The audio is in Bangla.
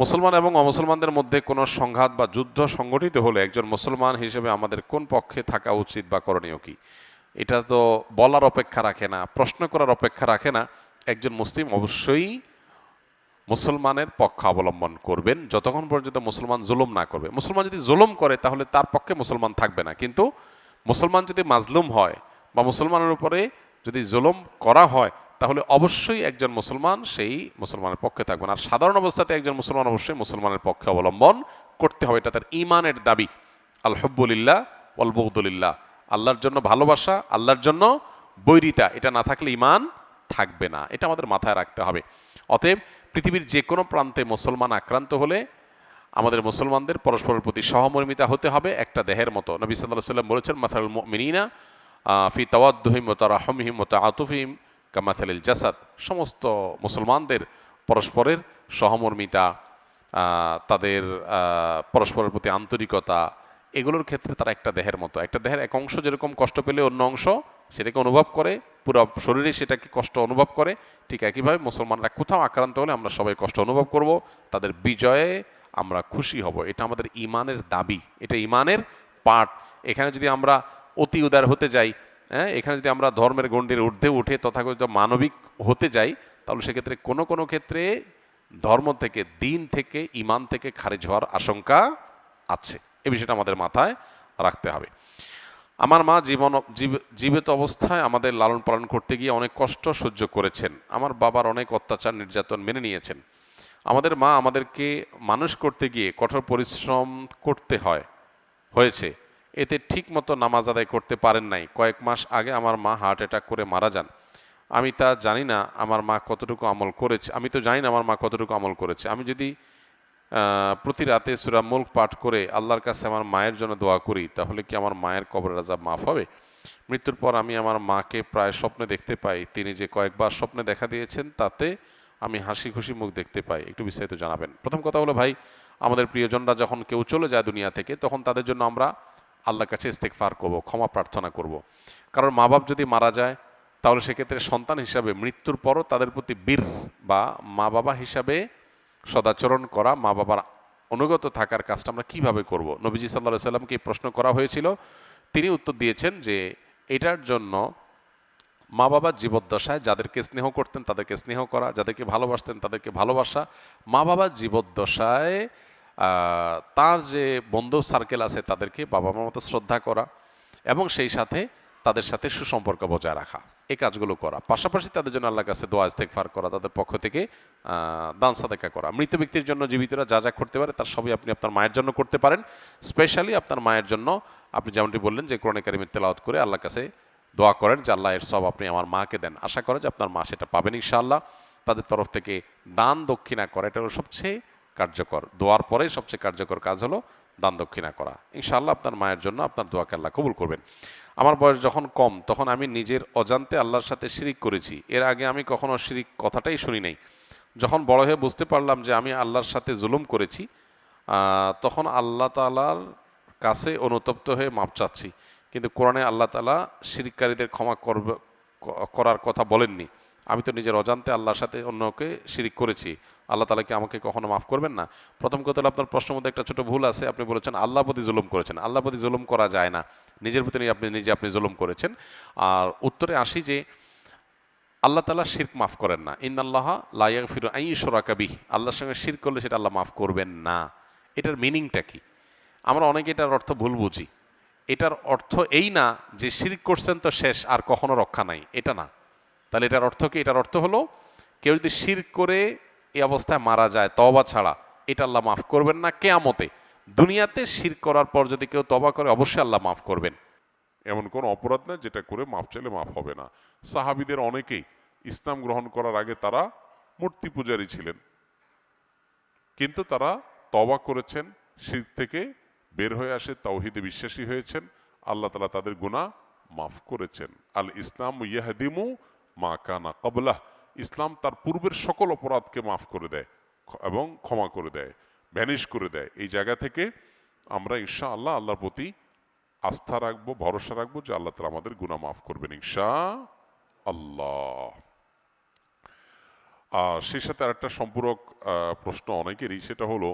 মুসলমান এবং অমুসলমানদের মধ্যে কোনো সংঘাত বা যুদ্ধ সংগঠিত হলে একজন মুসলমান হিসেবে আমাদের কোন পক্ষে থাকা উচিত বা করণীয় কি? এটা তো বলার অপেক্ষা রাখে না, প্রশ্ন করার অপেক্ষা রাখে না। একজন মুসলিম অবশ্যই মুসলমানের পক্ষ অবলম্বন করবেন, যতক্ষণ পর্যন্ত মুসলমান জুলুম না করবে। মুসলমান যদি জুলুম করে, তাহলে তার পক্ষে মুসলমান থাকবে না। কিন্তু মুসলমান যদি মাজলুম হয় বা মুসলমানের উপরে যদি জুলুম করা হয় তাহলে অবশ্যই একজন মুসলমান সেই মুসলমানের পক্ষে থাকবেন। আর সাধারণ অবস্থাতে একজন মুসলমান অবশ্যই মুসলমানের পক্ষে অবলম্বন করতে হবে, এটা তার ইমানের দাবি। আল হব্বুলিল্লাহ ওয়াল বৌদুলিল্লাহ আল্লাহর জন্য ভালোবাসা, আল্লাহর জন্য বৈরিতা, এটা না থাকলে ইমান থাকবে না। এটা আমাদের মাথায় রাখতে হবে। অতএব পৃথিবীর যে কোনো প্রান্তে মুসলমান আক্রান্ত হলে আমাদের মুসলমানদের পরস্পরের প্রতি সহমর্মিতা হতে হবে একটা দেহের মতো। নবী সাল্লাহ সাল্লাম বলেছেন মাথাল মিনিনা ফি তাওয়াদ্দহিম ও তারাহমিহিম ও আতুফিম কামাথালিল জাসাদ, সমস্ত মুসলমানদের পরস্পরের সহমর্মিতা তাদের পরস্পরের প্রতি আন্তরিকতা, এগুলোর ক্ষেত্রে তারা একটা দেহের মতো। একটা দেহের এক অংশ যেরকম কষ্ট পেলে অন্য অংশ সেটাকে অনুভব করে, পুরো শরীরে সেটাকে কষ্ট অনুভব করে, ঠিক একইভাবে মুসলমানরা কোথাও আক্রান্ত হলে আমরা সবাই কষ্ট অনুভব করব, তাদের বিজয়ে আমরা খুশি হব। এটা আমাদের ইমানের দাবি, এটা ইমানের পাঠ। এখানে যদি আমরা অতি উদার হতে যাই হ্যাঁ এখানে যদি আমরা ধর্মের গণ্ডির ঊর্ধ্বে উঠে তথাকথিত মানবিক হতে যাই, তাহলে সেক্ষেত্রে কোনো কোনো ক্ষেত্রে ধর্ম থেকে, দিন থেকে ইমান থেকে খারিজ হওয়ার আশঙ্কা আছে। এ বিষয়টা আমাদের মাথায় রাখতে হবে। আমার মা জীবন, জীব- জীবিত অবস্থায় আমাদের লালন পালন করতে গিয়ে অনেক কষ্ট সহ্য করেছেন। আমার বাবার অনেক অত্যাচার, নির্যাতন মেনে নিয়েছেন। আমাদের মা আমাদেরকে মানুষ করতে গিয়ে কঠোর পরিশ্রম করতে হয়, হয়েছে। এতে ঠিক মতো নামাজ আদায় করতে পারেন নাই। কয়েক মাস আগে আমার মা হার্ট অ্যাটাক করে মারা যান। আমি তা জানি না, আমার মা কতটুকু আমল করেছে। আমি তো জানি না আমার মা কতটুকু আমল করেছে। আমি যদি প্রতি রাতে সুরা মুল্ক পাঠ করে আল্লাহর কাছে আমার মায়ের জন্য দোয়া করি, তাহলে কি আমার মায়ের কবর আজাব মাফ হবে? মৃত্যুর পর আমি আমার মাকে প্রায় স্বপ্নে দেখতে পাই। তিনি যে কয়েকবার স্বপ্নে দেখা দিয়েছেন, তাতে আমি হাসি খুশি মুখ দেখতে পাই। একটু বিস্তারিত জানাবেন। প্রথম কথা হলো, ভাই, আমাদের প্রিয়জনরা যখন কেউ চলে যায় দুনিয়া থেকে, তখন তাদের জন্য আমরা আল্লাহর কাছে ইস্তেকফার করব, ক্ষমা প্রার্থনা করব। কারণ মা বাপ যদি মারা যায়, তাহলে সেক্ষেত্রে সন্তান হিসাবে মৃত্যুর পরও তাদের প্রতি বীর বা মা বাবা হিসাবে সদাচরণ করা মা বাবার অনুগত থাকার কাজটা আমরা কীভাবে করব? নবীজি সাল্লাহ সাল্লামকে এই প্রশ্ন করা হয়েছিল। তিনি উত্তর দিয়েছেন যে, এটার জন্য মা বাবার জীবদ্দশায় যাদেরকে স্নেহ করতেন তাদেরকে স্নেহ করা, যাদেরকে ভালোবাসতেন তাদেরকে ভালোবাসা মা বাবার জীবদ্দশায় তার যে বন্ধু সার্কেল আছে তাদেরকে বাবা মার মতো শ্রদ্ধা করা এবং সেই সাথে তাদের সাথে সুসম্পর্ক বজায় রাখা। এই কাজগুলো করা। পাশাপাশি তাদের জন্য আল্লাহ কাছে দোয়া ইস্তেকফার করা, তাদের পক্ষ থেকে দান সাদেকা করা। মৃত ব্যক্তির জন্য জীবিতরা যা যা করতে পারে তার সবই আপনি আপনার মায়ের জন্য করতে পারেন। স্পেশালি আপনার মায়ের জন্য আপনি যেমনটি বললেন যে কোরআন কারিমের তেলাওয়াত করে আল্লাহ কাছে দোয়া করেন যে আল্লাহ এর সব আপনি আমার মাকে দেন। আশা করেন যে আপনার মা সেটা পাবেন ইনশাআল্লাহ। তাদের তরফ থেকে দান দক্ষিণা করা, এটা হলো সবচেয়ে কার্যকর। দোয়ার পরে সবচেয়ে কার্যকর কাজ হলো দান দক্ষিণা করা। ইনশাআল্লাহ আপনার মায়ের জন্য আপনার দোয়াকে আল্লাহ কবুল করবেন। আমার বয়স যখন কম, তখন আমি নিজের অজান্তে আল্লাহর সাথে শিরিক করেছি। এর আগে আমি কখনো শিরিক কথাটাই শুনি নাই। যখন বড় হয়ে বুঝতে পারলাম যে আমি আল্লাহর সাথে জুলুম করেছি তখন আল্লাহ তালার কাছে অনুতপ্ত হয়ে মাপ চাচ্ছি। কিন্তু কোরআনে আল্লাহ তালা শিরিককারীদের ক্ষমা করবে করার কথা বলেননি। আমি তো নিজের অজান্তে আল্লাহর সাথে অন্যকে শিরিক করেছি। আল্লাহ তালা কি আমাকে কখনো মাফ করবেন না? প্রথম কথা হলো আপনার প্রশ্নের মধ্যে একটা ছোট ভুল আছে, আপনি বলেছেন আল্লাহ প্রতি জুলুম করেছেন। আল্লাহ প্রতি জুলুম করা যায় না। নিজের প্রতি আপনি, নিজে আপনি জুলুম করেছেন। আর উত্তরে আসি যে, আল্লাহ তালা শির্ক মাফ করেন না। ইন আল্লাহ লাইয়া ফির আই সোরাকাবি আল্লাহর সঙ্গে শির করলে সেটা আল্লাহ মাফ করবেন না। এটার মিনিংটা কি? আমরা অনেকে এটার অর্থ ভুল বুঝি। এটার অর্থ এই না যে শিরিক করছেন তো শেষ, আর কখনো রক্ষা নাই। এটা না। তাহলে এটার অর্থ কি? এটার অর্থ হলো, কেউ যদি শির করে এই অবস্থায় মারা যায় তবা ছাড়া। এটা আল্লাহ মাফ করবেন না কেয়ামতে। দুনিয়াতে শির করার পর যদি কেউ তবা করে, অবশ্যই আল্লাহ মাফ করবেন। এমন কোন অপরাধ না যেটা করে মাফ চাইলে মাফ হবে না। সাহাবিদের অনেকেই ইসলাম গ্রহণ করার আগে তারা মূর্তি পূজারী ছিলেন। কিন্তু তারা তবা করেছেন, শির থেকে বের হয়ে আসে, তাওহিদে বিশ্বাসী হয়েছেন, আল্লাহ তালা তাদের গুনাহ মাফ করেছেন। আল ইসলাম ইয়াহদিমু মা কানা কবলাহ ইসলাম তার পূর্বের সকল অপরাধকে মাফ করে দেয়, এবং ক্ষমা করে দেয়, ভ্যানিশ করে দেয়। এই জায়গা থেকে আমরা ঈশা আল্লাহ আল্লাহর প্রতি আস্থা রাখব, ভরসা রাখব যে আল্লাহ তালা আমাদের গুণা মাফ করবেন ঈশা আল্লাহ আর সেই সাথে আরেকটা সম্পূরক প্রশ্ন অনেকেরই, সেটা হলো